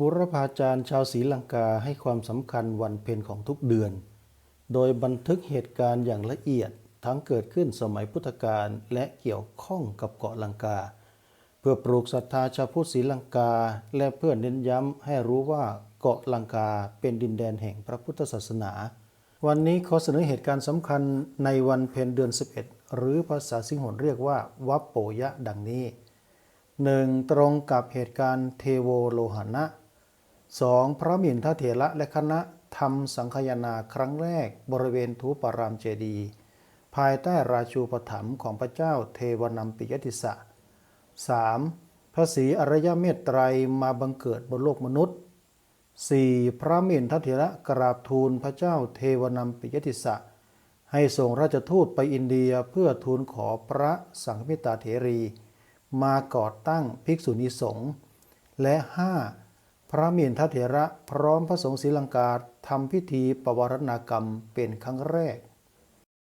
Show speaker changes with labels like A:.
A: บุรพาจารย์ชาวศรีลังกาให้ความสำคัญวันเพ็ญของทุกเดือน โดยบันทึกเหตุการณ์อย่างละเอียดทั้งเกิดขึ้นสมัยพุทธกาลและเกี่ยวข้องกับเกาะลังกา เพื่อปลูกศรัทธาชาวพุทธศรีลังกา และเพื่อเน้นย้ำให้รู้ว่าเกาะลังกาเป็นดินแดนแห่งพระพุทธศาสนา วันนี้ขอเสนอเหตุการณ์สำคัญในวันเพ็ญเดือน 11 หรือภาษาสิงหนเรียกว่าวัปโปยะดังนี้หนึ่งตรงกับเหตุการณ์เทโวโลหณะ 2. พระมินทเถระและคณะทำสังคายนาครั้งแรกบริเวณทูปารามเจดี ภายใต้ราชูปถัมภ์ของพระเจ้าเทวนัมปิยติสะ 3. พระศรีอริยเมตไตรยมาบังเกิดบนโลกมนุษย์ 4. พระมินทเถระกราบทูลพระเจ้าเทวนัมปิยติสะ ให้ส่งราชทูตไปอินเดียเพื่อทูลขอพระสังฆมิตาเถรี มาก่อตั้งภิกษุณีสงฆ์และ 5. พระมีนทเถระพร้อมพระสงฆ์ศรีลังกาทำพิธีปวารณากรรมเป็นครั้งแรก